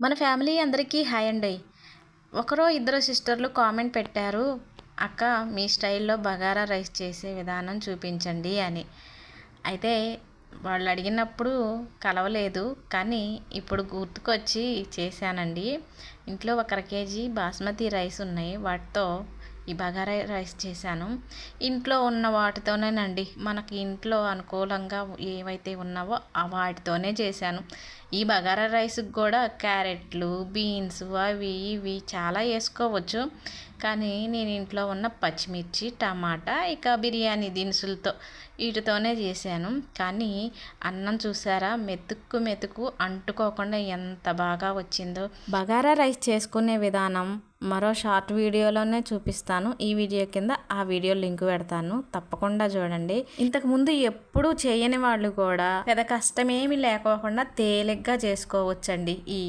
మన ఫ్యామిలీ అందరికీ హాయ్ అండి. ఒకరో ఇద్దరు సిస్టర్లు కామెంట్ పెట్టారు అక్క మీ స్టైల్లో బగారా రైస్ చేసే విధానం చూపించండి అని. అయితే వాళ్ళు అడిగినప్పుడు కలవలేదు కానీ ఇప్పుడు గుర్తుకొచ్చి చేశానండి. ఇంట్లో ఒక కేజీ బాస్మతి రైస్ ఉన్నాయి వాటితో ఈ బగారా రైస్ చేశాను. ఇంట్లో ఉన్న వాటితోనేనండి మనకి ఇంట్లో అనుకూలంగా ఏవైతే ఉన్నావో ఆ వాటితోనే చేశాను. ఈ బగారా రైస్కి కూడా క్యారెట్లు బీన్స్ అవి ఇవి చాలా వేసుకోవచ్చు. కానీ నేను ఇంట్లో ఉన్న పచ్చిమిర్చి టమాటా ఇక బిర్యానీ దినుసులతో వీటితోనే చేశాను. కానీ అన్నం చూసారా? మెతుక్కు మెతుకు అంటుకోకుండా ఎంత బాగా వచ్చిందో. బగారా రైస్ చేసుకునే విధానం మరో షార్ట్ వీడియోలోనే చూపిస్తాను. ఈ వీడియో కింద ఆ వీడియో లింక్ పెడతాను. తప్పకుండా చూడండి. ఇంతకుముందు ఎప్పుడూ చేయని వాళ్ళు కూడా పెద్ద కష్టమేమి లేకోకుండా తేలిగ్గా చేసుకోవచ్చండి ఈ